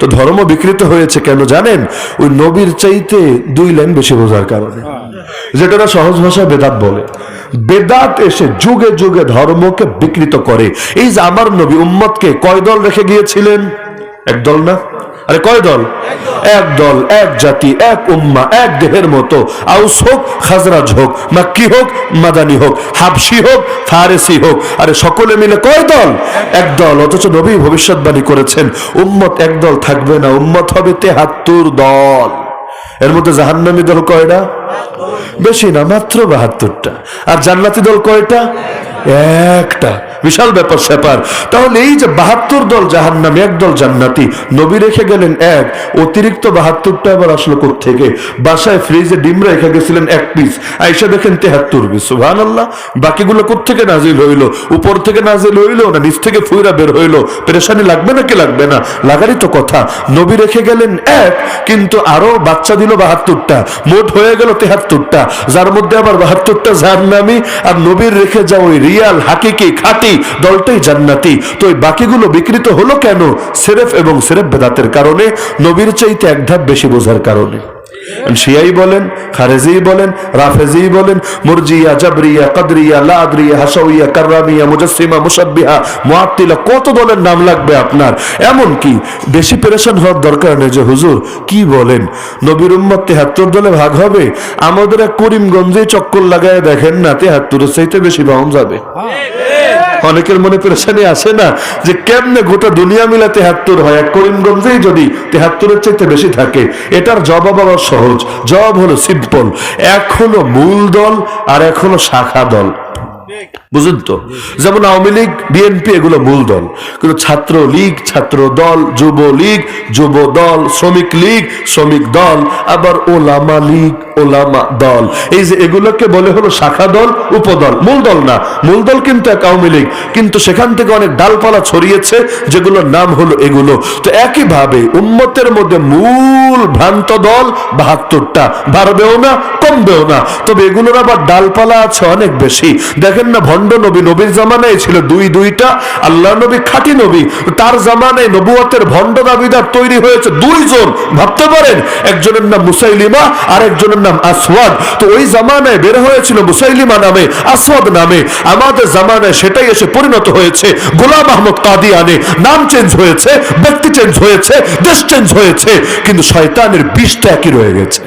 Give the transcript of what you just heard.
তো ধর্ম বিকৃত হয়েছে কেন জানেন? ওই নবীর চাইতে দুই লাইন বেশি বোঝার কারণে। যেটা সহজ ভাষায় বেদাত বলে। বেদাত এসে যুগে যুগে ধর্মকে বিকৃত করে। এই যে আমার নবী উম্মতকে কয় দল রেখে গিয়েছিলেন? এক দল না? আরে কয় দল? এক দল, এক জাতি, এক উম্মা, এক দেহের মতো। আউস হোক, খাজরাজ হোক, মাক্কি হোক, মাদানি হোক হাবসি হোক, ফারেসি হোক। আরে সকলে মিলে কয় দল? এক দল, অথচ নবী ভবিষ্যৎবাণী করেছেন, উম্মত এক দল থাকবে না, উম্মত হবে তেহাত্তর দল। এর মধ্যে জাহান্নামী দল কয়টা? বেশি না, মাত্র বাহাত্তরটা। আর জান্নাতি দল কয়টা? একটা বিশাল ব্যাপার, স্যাপার। তাহলে এই যে বাহাত্তর দল জাহান্নামী, এক দল জান্নাতি, নবী রেখে গেলেন এক, অতিরিক্ত বাহাত্তরটা আবার আসলো থেকে বাসায় ফ্রিজে ডিম রেখে গেছিলেন এক পিস আইসা দেখেন তেহাত্তর পিস সুহান আল্লাহ বাকিগুলো থেকে নাজিল হইল? উপর থেকে নাজিল হইল না নিচ থেকে ফুইরা বের হইল? পেরেশানি লাগবে নাকি লাগবে না? লাগারই তো কথা। নবী রেখে গেলেন এক, কিন্তু আরও বাচ্চা দিল বাহাত্তরটা। মোট হয়ে গেল তেহাত্তরটা। যার মধ্যে আবার বাহাত্তরটা জাহান্নামি, আর নবীর রেখে যাও ওই রিয়াল, হাকিকি খাটি দলটাই জান্নাতি। তো এই বাকিগুলো বিকৃত হলো কেন? সেরেফ এবং সেরেফ বেদাতের কারণে, নবীর চাইতে এক ধাপ বেশি বোঝার কারণে। শিয়াই বলেন, খারেজি বলেন, রাফেজি বলেন, মুরজিয়া, জাবরিয়া, কদরিয়া, লাদরিয়া, হাসাউইয়া, কার্রামিয়া মুজাসিমা মুসাব্বিহা, মুআত্তিলা, কত দলের নাম লাগবে আপনার? এমন কি বেশি পেরেশান হওয়ার দরকার নেই যে, হুজুর, কি বলেন? নবীর উম্মত তেহাত্তর দলে ভাগ হবে। আমাদের করিমগঞ্জে চক্কর লাগায় দেখেন না, তেহাত্তরের চাইতে বেশি পাওয়া যাবে। অনেকের মনে পেরেশানি আসে না যে কেমনে গোটা দুনিয়া মিলা তেহাত্তর হয়। এক করিমগঞ্জেই যদি তেহাত্তরের চাইতে বেশি থাকে, এটার জবাব আবার সহজ। জবাব হলো সিম্পল। এখনও মূল দল আর এখনও শাখা দল। বুঝুন তো? যেমন আওয়ামী লীগ, বিএনপি এগুলো মূল দল। কিন্তু ছাত্র লীগ ছাত্র দল যুব লীগ যুব দল শ্রমিক লীগ, শ্রমিক দল, আবার ওলামা লীগ, ওলামা দল। এই যে এগুলোকে বলে হলো শাখা দল, উপদল। মূল দল না। মূল দল কিন্তু এক আওয়ামী লীগ। কিন্তু সেখান থেকে অনেক ডালপালা ছড়িয়েছে, যেগুলোর নাম হলো এগুলো। তো একইভাবে উম্মতের মধ্যে মূল ভ্রান্ত দল বাহাত্তরটা। বাড়বেও না, কমবেও না। তবে এগুলোর আবার ডালপালা আছে অনেক বেশি। দেখেন না ভণ্ড নবী, নবীর জামানায় ছিল দুই দুইটা আল্লাহ নবী খাঁটি নবী, তার জামানায় নবুয়তের ভণ্ড দাবিদার তৈরি হয়েছে দুইজন, ভাবতে পারেন? একজনের নাম মুসাইলিমা আর একজনের নাম আসওয়াদ। তো ওই জামানায় বের হয়েছিল মুসাইলিমা নামে, আসওয়াদ নামে। আমাদের জামানায় সেটাই এসে পরিণত হয়েছে। গোলাম আহমদ কাদিয়ানে, নাম চেঞ্জ হয়েছে, ব্যক্তি চেঞ্জ হয়েছে, দেশ চেঞ্জ হয়েছে, কিন্তু শয়তানের বিষটা একই রয়ে গেছে।